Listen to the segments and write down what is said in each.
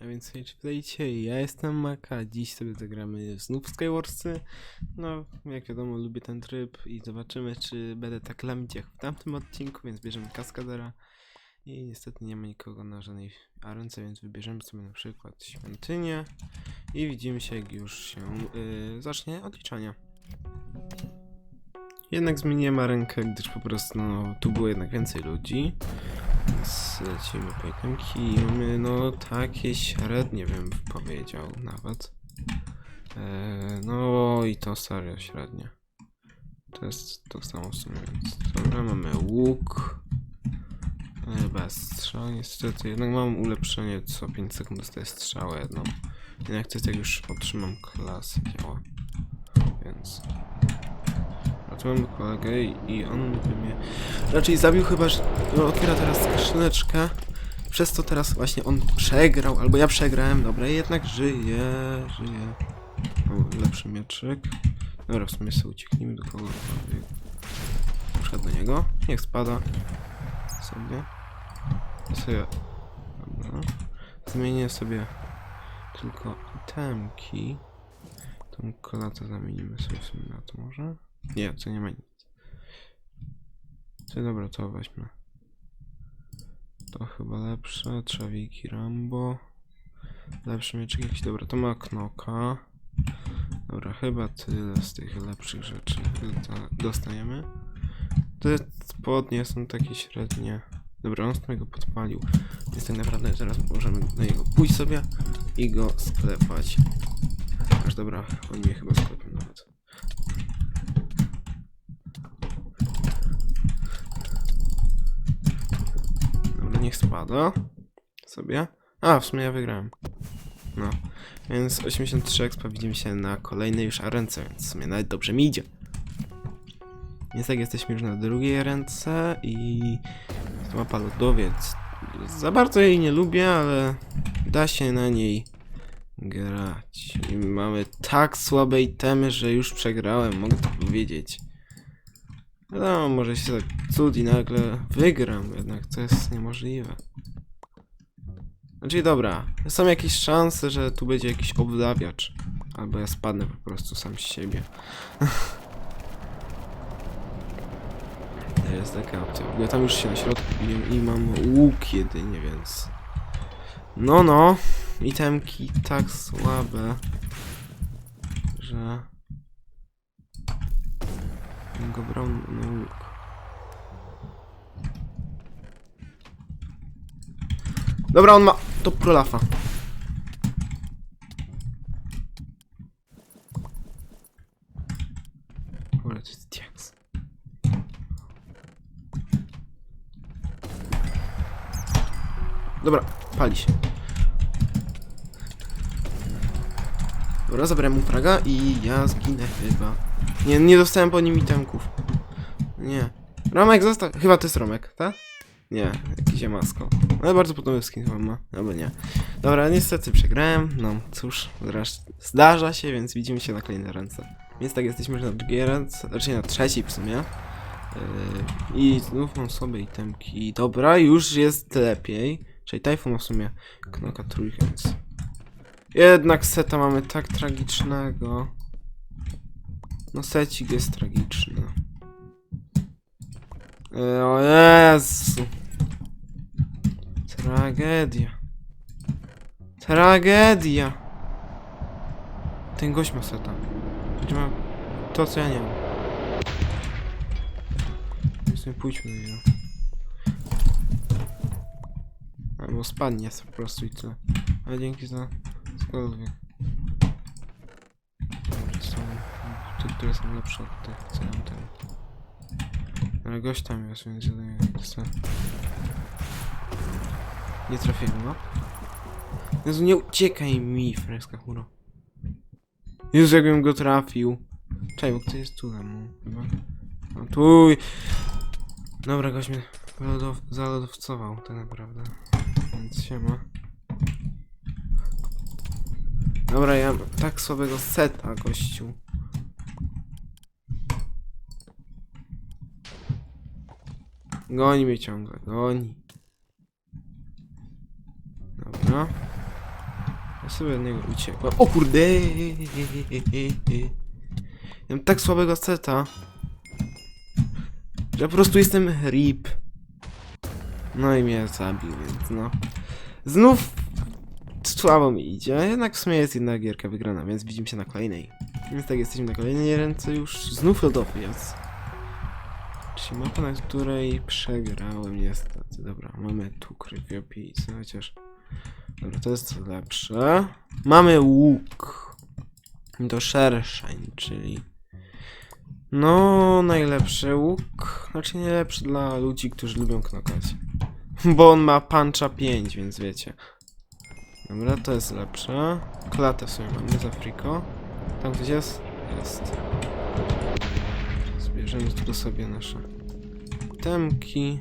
A więc hej, witajcie, ja jestem Maka, dziś sobie zagramy znów w Skywarsy. No, jak wiadomo, lubię ten tryb i zobaczymy, czy będę tak lamić jak w tamtym odcinku, więc bierzemy kaskadera. I niestety nie ma nikogo na żadnej arence, więc wybierzemy sobie na przykład świątynię. I widzimy się, jak już się yy, zacznie odliczanie. Jednak zmieniłem rękę, gdyż po prostu no, tu było jednak więcej ludzi. Więc lecimy i mamy no takie średnie bym powiedział nawet. Eee, no i to serio średnie. To jest to samo w sumie, więc dobra, mamy łuk. Eee, bez strzał niestety, jednak mam ulepszenie co 5 sekund dostaję strzałę jedną. Jednak to jest jak już otrzymam klasę działa. Więc... Mamy kolegę i, on by mnie raczej zabił chyba, że otwiera teraz skrzyneczkę. Przez to teraz właśnie on przegrał, albo ja przegrałem, dobra, jednak żyje, żyje. O, lepszy mieczyk. Dobra, w sumie sobie ucieknijmy do. Na przykład do niego. Niech spada. Sobie. Sobie... Dobra. Zmienię sobie tylko itemki. Tą kolatę zamienimy sobie w sumie na to może. Nie, to nie ma nic. To dobra, to weźmy. To chyba lepsze. Trzawiki Rambo. Lepszy mieczek jakiś. Dobra, to ma knoka. Dobra, chyba tyle z tych lepszych rzeczy dosta- dostajemy. Te spodnie są takie średnie. Dobra, on go podpalił. Więc tak naprawdę teraz możemy do niego pójść sobie i go sklepać. Aż dobra, oni mnie chyba sklepią nawet. Dobra, niech spada. Sobie. A, w sumie ja wygrałem. No. Więc 83 expa widzimy się na kolejnej już arence, więc w sumie nawet dobrze mi idzie. Więc tak jesteśmy już na drugiej ręce i mapa lodowiec. Za bardzo jej nie lubię, ale da się na niej grać. I mamy tak słabe itemy, że już przegrałem, mogę to powiedzieć. No, może się tak cud i nagle wygram, jednak to jest niemożliwe. Znaczy dobra, są jakieś szanse, że tu będzie jakiś obdawiacz. Albo ja spadnę po prostu sam z siebie. To jest taka opcja. Ja tam już się na środku biłem i mam łuk jedynie, więc... No no, itemki tak słabe, że... go brał na łuk. Dobra, on ma... To prolafa. Kurde, to jest diaks. Dobra, pali się. Dobra, mu fraga i ja zginę chyba. Nie, nie dostałem po nim itemków. Nie. Romek został. Chyba to jest Romek, tak? Nie, jakiś masko. Ale bardzo podobny skin chyba ma. Albo nie. Dobra, niestety przegrałem. No cóż, zdarza się, więc widzimy się na kolejnej ręce. Więc tak, jesteśmy już na drugiej ręce, znaczy na trzeciej w sumie. Yy, I znów mam sobie itemki. Dobra, już jest lepiej. Czyli Typhoon ma w sumie knoka trójkę, więc... Jednak seta mamy tak tragicznego. No secik jest tragiczny. E, O Jezu. Tragedia. Tragedia. Ten gość ma seta. Choć ma to, co ja nie mam. W sumie pójdźmy do niego. Albo spadnie po prostu i tyle. Ale dzięki za cokolwiek. Dobra, są te, które są lepsze od tych, co ja mam ten. Ale gość tam jest, więc niego chcę. Nie trafiłem, no. Jezu, nie uciekaj mi, freska chmuro. Jezu, jakbym go trafił. Czekaj, bo kto jest tu tam, no, chyba. No tu. Dobra, gość mnie lodow zalodowcował, tak naprawdę. Więc się ma. Dobra, ja mam tak słabego seta, gościu. Goni mnie ciągle, goni. Dobra. Ja sobie od niego uciekłem. O kurde! Ja mam tak słabego seta. Że ja po prostu jestem rip. No i mnie zabił, więc no. Znów słabo mi idzie, a jednak w sumie jest jedna gierka wygrana, więc widzimy się na kolejnej. Więc tak, jesteśmy na kolejnej ręce już. Znów lodowy jest. Czyli mapa, na której przegrałem niestety. Dobra, mamy tu krwiopijcę, chociaż... Dobra, to jest lepsze. Mamy łuk. Do szerszeń, czyli... No, najlepszy łuk. Znaczy nie lepszy dla ludzi, którzy lubią knokać. Bo on ma puncha 5, więc wiecie. Dobra, to jest lepsze. Klatę sobie mamy za friko. Tam gdzieś jest? Jest. Zbierzemy tu sobie nasze temki.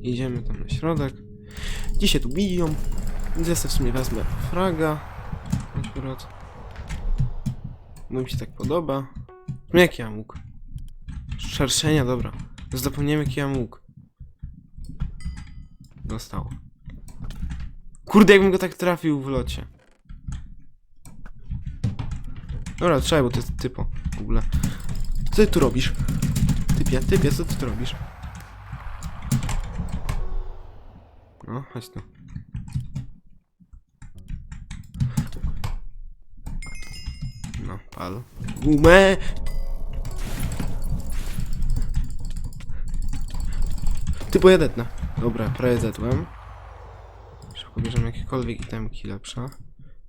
Idziemy tam na środek. Dzisiaj tu biją. Więc ja sobie w sumie wezmę fraga. Akurat. Bo mi się tak podoba. No jaki ja mógł? Szerszenia, dobra. Zapomniałem jaki ja mógł. Dostał. Kurde, jakbym go tak trafił w locie. Dobra, trzeba, bo to jest typo. W ogóle. Co ty tu robisz? Typie, typie, co ty tu robisz? No, chodź tu. No, pal. Gumę! Ty pojedetna. Dobra, prawie zedłem. Szybko bierzemy jakiekolwiek itemki lepsze.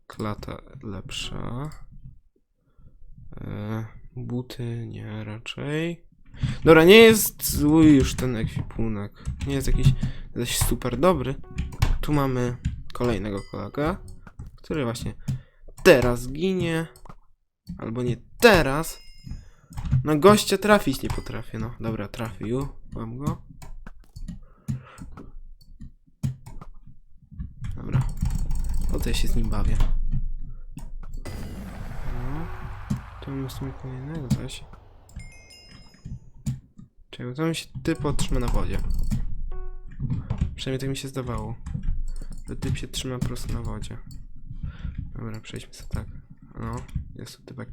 Klata lepsza. E, buty nie raczej. Dobra, nie jest zły już ten ekwipunek. Nie jest jakiś, super dobry. Tu mamy kolejnego kolega, który właśnie teraz ginie. Albo nie teraz. No gościa trafić nie potrafię, no. Dobra, trafił. Mam go. Dobra. O to ja się z nim bawię. No. Tu mamy w sumie kolejnego coś. To mi się typ trzyma na wodzie. Przynajmniej tak mi się zdawało. Że typ się trzyma po prostu na wodzie. Dobra, przejdźmy sobie tak. No, jest tu typek.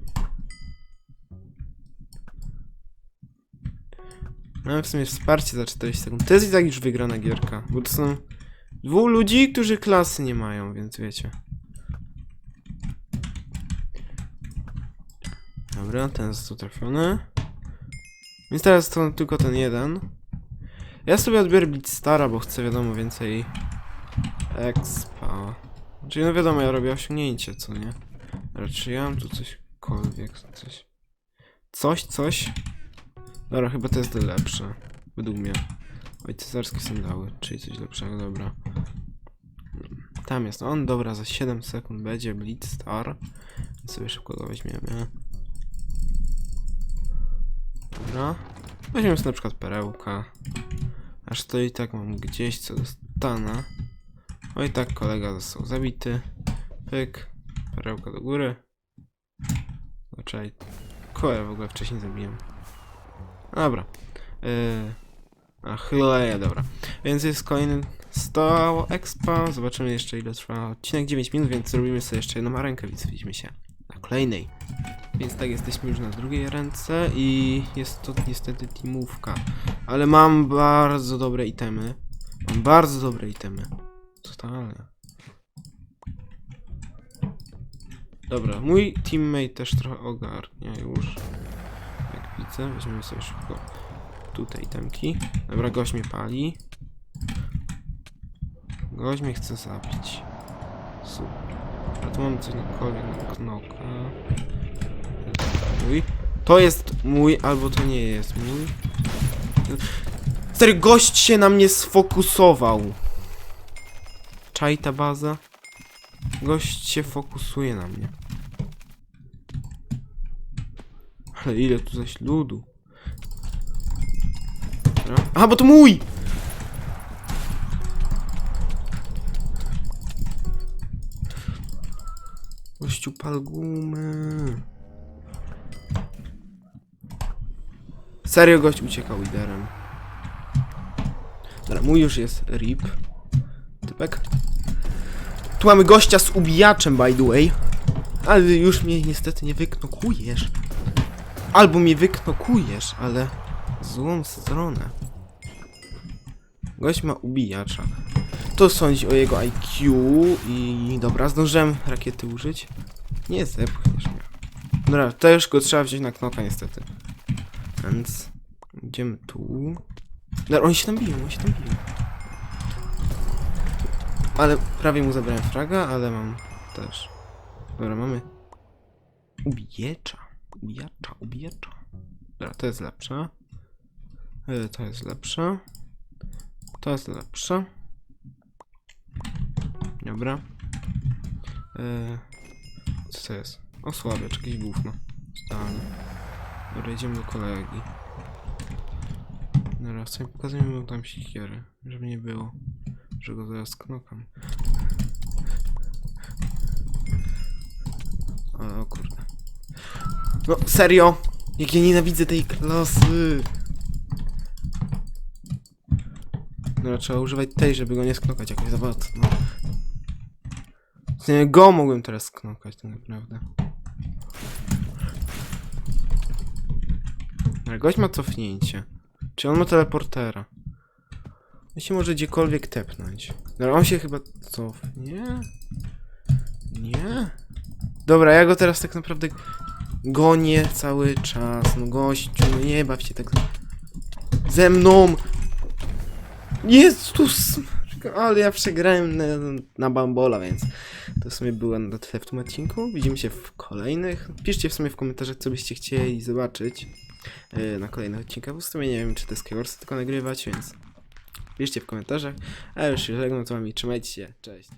Mamy w sumie wsparcie za 40 sekund. To jest i tak już wygrana gierka, bo to są dwóch ludzi, którzy klasy nie mają, więc wiecie. Dobra, ten został trafiony. Więc teraz to tylko ten jeden. Ja sobie odbiorę Blitzstara, bo chcę wiadomo więcej expa. Czyli no wiadomo, ja robię osiągnięcie, co nie? Raczej ja mam tu cośkolwiek, coś. Coś, coś. Dobra, chyba to jest lepsze. Według mnie. Oj, cesarskie sandały, czyli coś lepszego, dobra. Tam jest on, dobra, za 7 sekund będzie Blitzstar. Więc sobie szybko go weźmiemy. Dobra. Weźmiemy sobie na przykład perełka. Aż to i tak mam gdzieś co dostanę. O i tak kolega został zabity. Pyk. Perełka do góry. Zaczekaj. Kogo ja w ogóle wcześniej zabiłem? Dobra. Yy... A, chleje, dobra. Więc jest kolejny 100 expa. Zobaczymy jeszcze ile trwa odcinek. 9 minut, więc zrobimy sobie jeszcze jedną arenkę, więc widzimy się na kolejnej. Więc tak, jesteśmy już na drugiej ręce i jest to niestety teamówka. Ale mam bardzo dobre itemy. Mam bardzo dobre itemy. Totalnie. Dobra, mój teammate też trochę ogarnia już. Jak widzę, weźmiemy sobie szybko tutaj itemki. Dobra, gość mnie pali. Gość mnie chce zabić. Super. A tu mamy cośkolwiek na knoka. To jest mój, albo to nie jest mój. Stary, gość się na mnie sfokusował. Czaj ta baza. Gość się fokusuje na mnie. Ale ile tu zaś ludu. Aha, bo to mój! Gościu pal gumy. Serio gość uciekał liderem. Dobra, mój już jest rip. Typek. Tu mamy gościa z ubijaczem, by the way. Ale już mnie niestety nie wyknokujesz. Albo mnie wyknokujesz, ale w złą stronę. Gość ma ubijacza. To sądzi o jego IQ i dobra, zdążyłem rakiety użyć. Nie zepchniesz mnie. Dobra, też go trzeba wziąć na knoka niestety. Więc idziemy tu. Dobra, oni się tam biją, oni się tam biją. Ale prawie mu zabrałem fraga, ale mam też. Dobra, mamy. Ubijecza. Ubijacza, ubijacza. Dobra, to jest lepsze. E, To jest lepsze. To jest lepsze. Dobra. E, co to jest? Osłabiacz, jakieś gówno. Zdalne. Dobra, idziemy do kolegi. Dobra, sumie pokazujemy mu tam siekiery, żeby nie było, że go zaraz knokam. O, o kurde. No, serio? Jak ja nienawidzę tej klasy! Dobra, trzeba używać tej, żeby go nie sknokać jakoś za bardzo, no. Go mogłem teraz sknokać, tak naprawdę. Ale gość ma cofnięcie. Czy on ma teleportera? On się może gdziekolwiek tepnąć. No on się chyba cofnie? Nie? Dobra, ja go teraz tak naprawdę gonię cały czas. No gościu, no nie baw się tak ze mną! Jezus! Ale ja przegrałem na, na Bambola, więc to w sumie było na tyle w tym odcinku. Widzimy się w kolejnych. Piszcie w sumie w komentarzach, co byście chcieli zobaczyć yy, na kolejnych odcinkach. W sumie nie wiem, czy te Skywarsy tylko nagrywać, więc piszcie w komentarzach. A już się żegnam z wami, trzymajcie się, cześć.